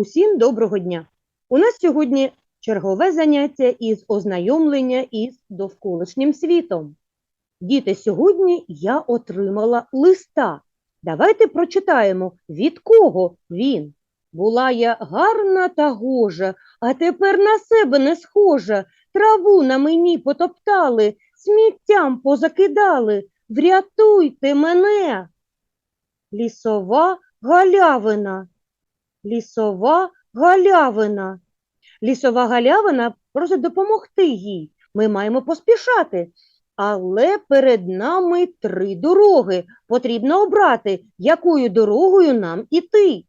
Усім доброго дня! У нас сьогодні чергове заняття із ознайомлення із довколишнім світом. Діти, сьогодні я отримала листа. Давайте прочитаємо, від кого він. Була я гарна та гожа, а тепер на себе не схожа. Траву на мені потоптали, сміттям позакидали. Врятуйте мене. Лісова галявина. Лісова галявина. Лісова галявина просить допомогти їй. Ми маємо поспішати. Але перед нами три дороги. Потрібно обрати, якою дорогою нам іти.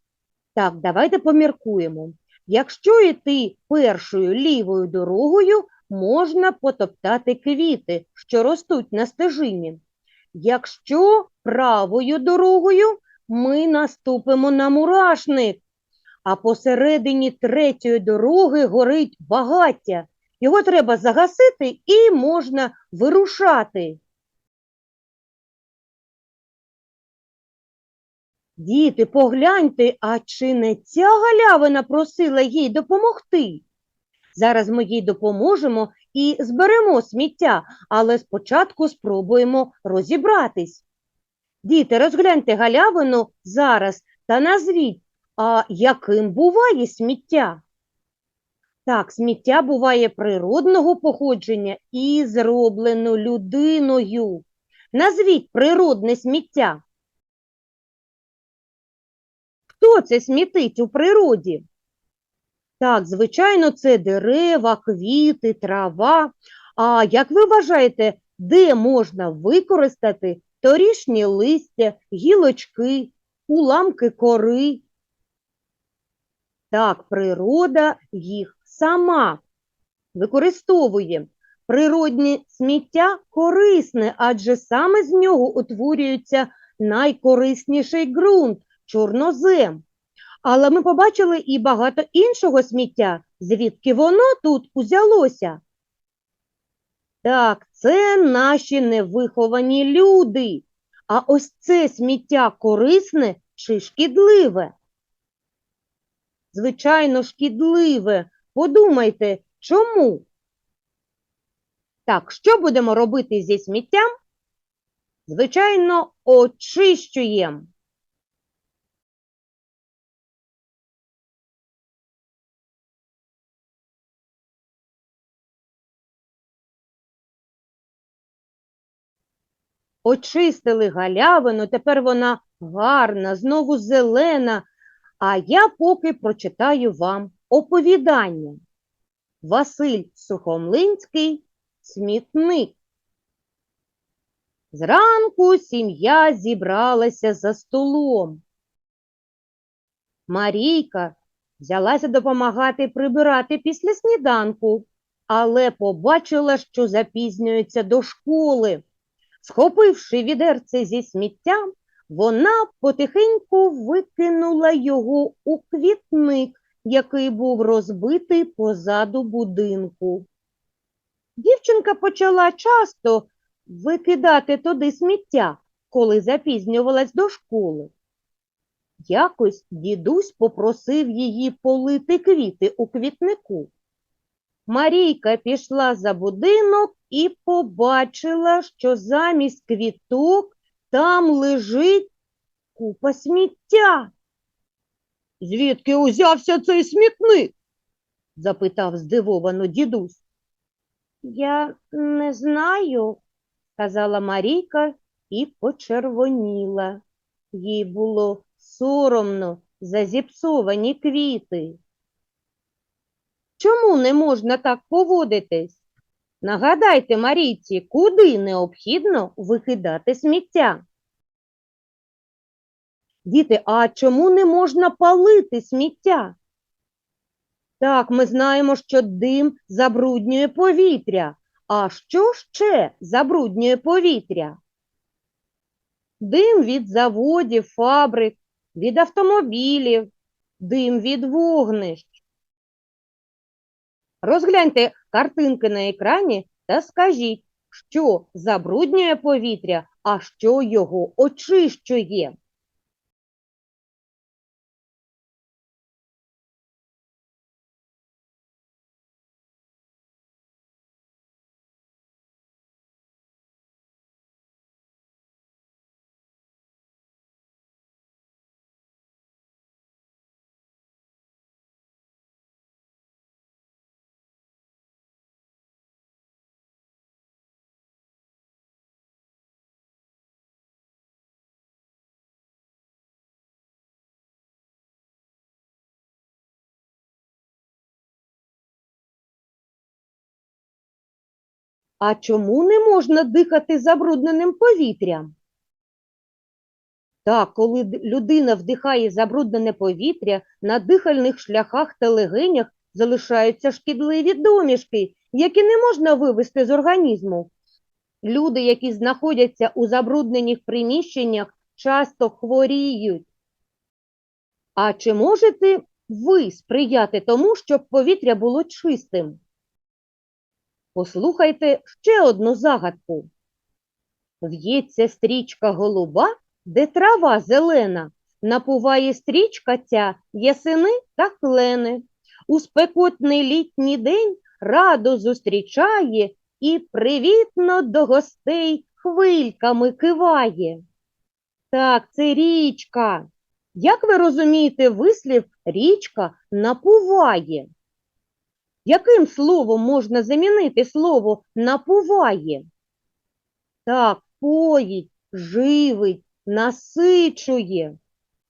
Так, давайте поміркуємо. Якщо йти першою лівою дорогою, можна потоптати квіти, що ростуть на стежині. Якщо правою дорогою, ми наступимо на мурашник, а посередині третьої дороги горить багаття. Його треба загасити і можна вирушати. Діти, погляньте, а чи не ця галявина просила їй допомогти? Зараз ми їй допоможемо і зберемо сміття, але спочатку спробуємо розібратись. Діти, розгляньте галявину зараз та назвіть, а яким буває сміття? Так, сміття буває природного походження і зроблено людиною. Назвіть природне сміття. Хто це смітить у природі? Так, звичайно, це дерева, квіти, трава. А як ви вважаєте, де можна використати торішні листя, гілочки, уламки кори? Так, природа їх сама використовує. Природне сміття корисне, адже саме з нього утворюється найкорисніший ґрунт чорнозем. Але ми побачили і багато іншого сміття, звідки воно тут узялося. Так, це наші невиховані люди. А ось це сміття корисне чи шкідливе? Звичайно, шкідливе. Подумайте, чому? Так, що будемо робити зі сміттям? Звичайно, очищуємо. Очистили галявину, тепер вона гарна, знову зелена. А я поки прочитаю вам оповідання. Василь Сухомлинський смітник. Зранку сім'я зібралася за столом. Марійка взялася допомагати прибирати після сніданку, але побачила, що запізнюється до школи. Схопивши відерце зі сміттям, вона потихеньку викинула його у квітник, який був розбитий позаду будинку. Дівчинка почала часто викидати туди сміття, коли запізнювалась до школи. Якось дідусь попросив її полити квіти у квітнику. Марійка пішла за будинок і побачила, що замість квіток там лежить купа сміття. Звідки узявся цей смітник? запитав здивовано дідусь. Я не знаю, сказала Марійка і почервоніла. Їй було соромно за зіпсовані квіти. Чому не можна так поводитись? Нагадайте Марійці, куди необхідно викидати сміття. Діти, а чому не можна палити сміття? Так, ми знаємо, що дим забруднює повітря. А що ще забруднює повітря? Дим від заводів, фабрик, від автомобілів, дим від вогнищ. Розгляньте картинки на екрані та скажіть, що забруднює повітря, а що його очищує. А чому не можна дихати забрудненим повітрям? Так, коли людина вдихає забруднене повітря, на дихальних шляхах та легенях залишаються шкідливі домішки, які не можна вивести з організму. Люди, які знаходяться у забруднених приміщеннях, часто хворіють. А чи можете ви сприяти тому, щоб повітря було чистим? Послухайте ще одну загадку. В'ється стрічка голуба, де трава зелена, напуває стрічка ця ясени та клени. У спекотний літній день радо зустрічає і привітно до гостей хвильками киває. Так, це річка. Як ви розумієте вислів річка напуває? Яким словом можна замінити слово напуває? Так, поїть, живить, насичує.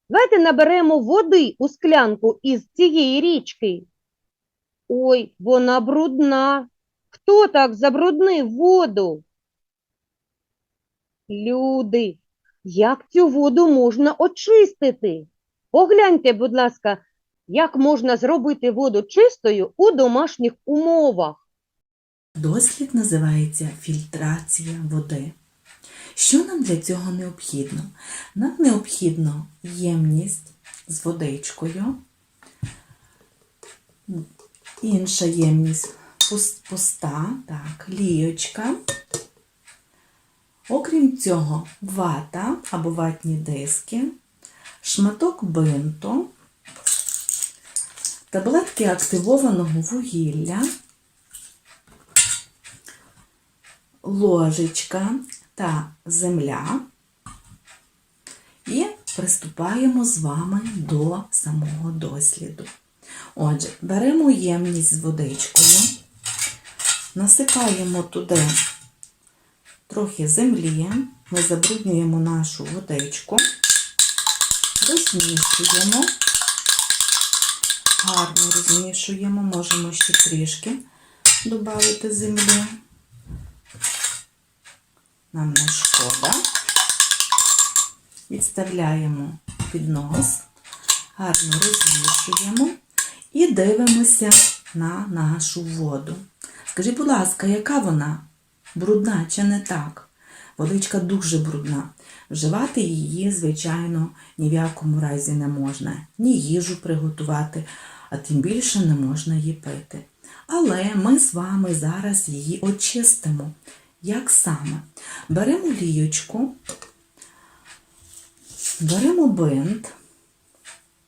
Давайте наберемо води у склянку із цієї річки. Ой, вона брудна. Хто так забруднив воду? Люди, як цю воду можна очистити? Погляньте, будь ласка, як можна зробити воду чистою у домашніх умовах. Дослід називається фільтрація води. Що нам для цього необхідно? Нам необхідно ємність з водичкою, інша ємність пуста, так, ліочка. Окрім цього, вата або ватні диски, шматок бинту, таблетки активованого вугілля, ложечка та земля. І приступаємо з вами до самого досліду. Отже, беремо ємність з водичкою, насипаємо туди трохи землі, ми забруднюємо нашу водичку, розмішуємо, гарно розмішуємо, можемо ще трішки додати землі. Нам не шкода. Відставляємо під нос, гарно розмішуємо і дивимося на нашу воду. Скажіть, будь ласка, яка вона? Брудна чи не так? Водичка дуже брудна. Вживати її, звичайно, ні в якому разі не можна. Ні їжу приготувати, а тим більше не можна її пити. Але ми з вами зараз її очистимо. Як саме? Беремо лієчку, беремо бинт,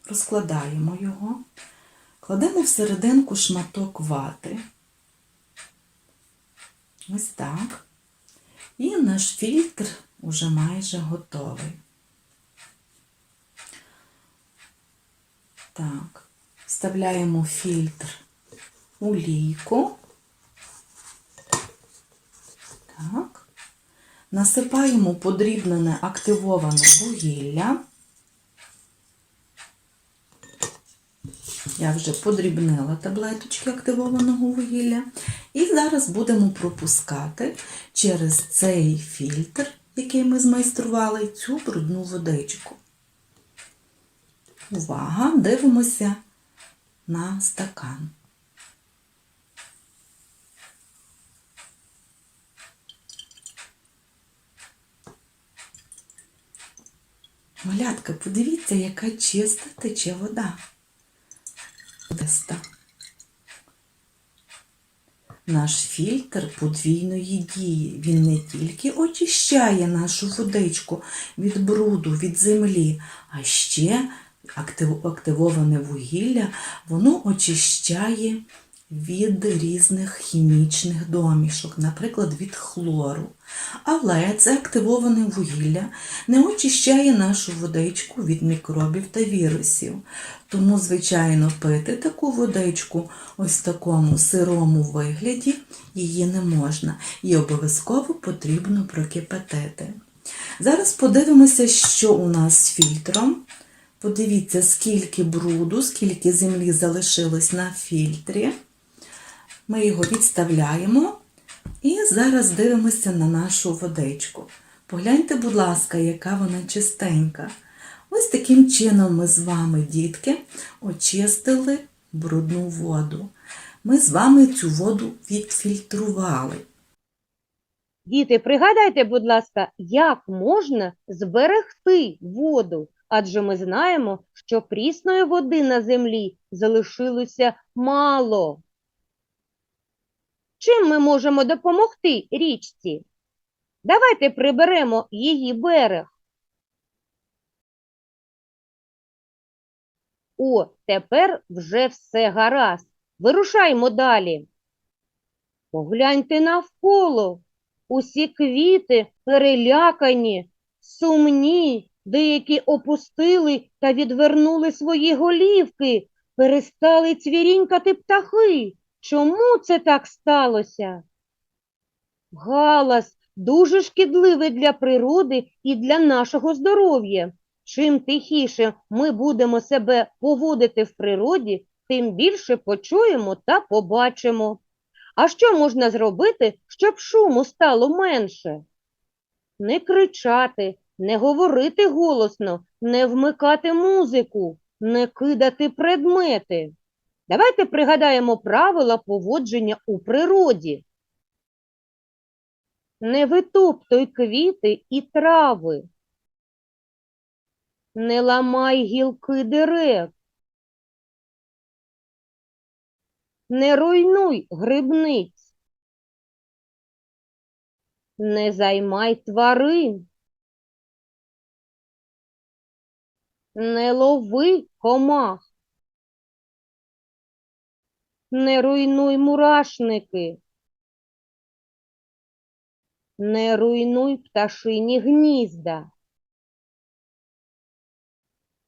розкладаємо його, кладемо всерединку шматок вати. Ось так. І наш фільтр уже майже готовий. Так, вставляємо фільтр у лійку. Так. Насипаємо подрібнене активоване вугілля. Я вже подрібнила таблеточки активованого вугілля. І зараз будемо пропускати через цей фільтр, який ми змайстрували, цю брудну водичку. Увага! Дивимося на стакан. Малятка, подивіться, яка чиста тече вода. Теста. Наш фільтр подвійної дії. Він не тільки очищає нашу водичку від бруду, від землі, а ще активоване вугілля, воно очищає від різних хімічних домішок, наприклад, від хлору. Але це активоване вугілля не очищає нашу водичку від мікробів та вірусів. Тому, звичайно, пити таку водичку ось в такому сирому вигляді її не можна. І обов'язково потрібно прокипятити. Зараз подивимося, що у нас з фільтром. Подивіться, скільки бруду, скільки землі залишилось на фільтрі. Ми його відставляємо І зараз дивимося на нашу водичку. Погляньте, будь ласка, яка вона чистенька. Ось таким чином ми з вами, дітки, очистили брудну воду. Ми з вами цю воду відфільтрували. Діти, пригадайте, будь ласка, як можна зберегти воду, адже ми знаємо, що прісної води на землі залишилося мало. Чим ми можемо допомогти річці? Давайте приберемо її берег. О, тепер вже все гаразд. Вирушаймо далі. Погляньте навколо. Усі квіти перелякані, сумні, деякі опустили та відвернули свої голівки, перестали цвірінькати птахи. Чому це так сталося? Галас дуже шкідливий для природи і для нашого здоров'я. Чим тихіше ми будемо себе поводити в природі, тим більше почуємо та побачимо. А що можна зробити, щоб шуму стало менше? Не кричати, не говорити голосно, не вмикати музику, не кидати предмети. Давайте пригадаємо правила поводження у природі. Не витоптуй квіти і трави. Не ламай гілки дерев. Не руйнуй грибниць. Не займай тварин. Не лови комах. Не руйнуй мурашники. Не руйнуй пташині гнізда.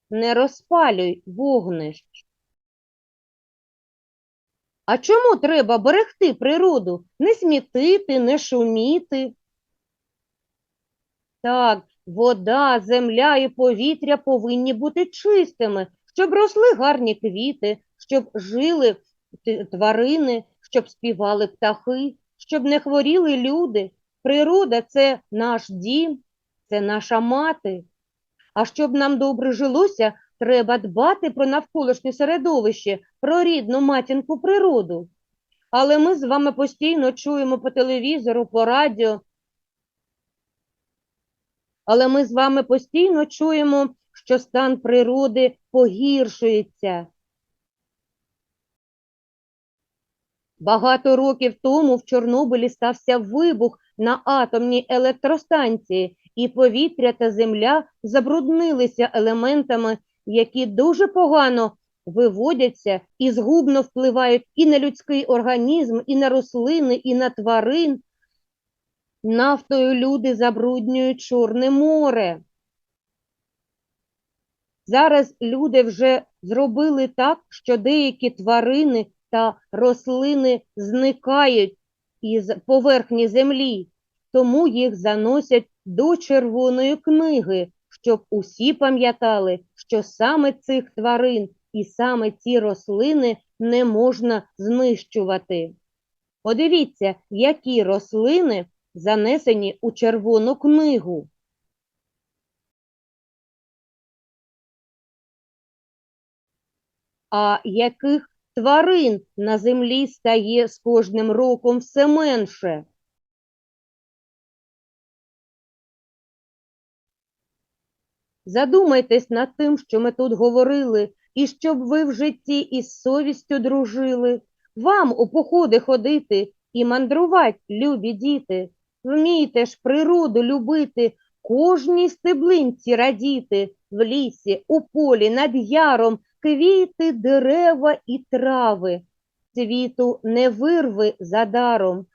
Не розпалюй вогнищ. А чому треба берегти природу? Не смітити, не шуміти. Так, вода, земля і повітря повинні бути чистими, щоб росли гарні квіти, щоб жили тварини, щоб співали птахи, щоб не хворіли люди. Природа це наш дім, це наша мати. А щоб нам добре жилося, треба дбати про навколишнє середовище, про рідну матінку природу. Але ми з вами постійно чуємо по телевізору, по радіо. Але ми з вами постійно чуємо, що стан природи погіршується. Багато років тому в Чорнобилі стався вибух на атомній електростанції, і повітря та земля забруднилися елементами, які дуже погано виводяться і згубно впливають і на людський організм, і на рослини, і на тварин. Нафтою люди забруднюють Чорне море. Зараз люди вже зробили так, що деякі тварини та рослини зникають із поверхні землі, тому їх заносять до Червоної книги, щоб усі пам'ятали, що саме цих тварин і саме ці рослини не можна знищувати. Подивіться, які рослини занесені у Червону книгу. А яких тварин на землі стає з кожним роком все менше? Задумайтесь над тим, що ми тут говорили, і щоб ви в житті із совістю дружили. Вам у походи ходити і мандрувати, любі діти. Вмійте ж природу любити, кожній стеблинці радіти, в лісі, у полі, над яром, квіти, дерева і трави. Світу не вирви за даром,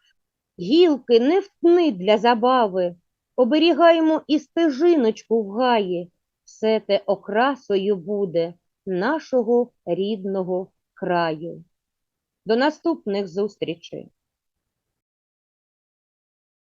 гілки не втни для забави. Оберігаємо і стежиночку в гаї, все те окрасою буде нашого рідного краю. До наступних зустрічей!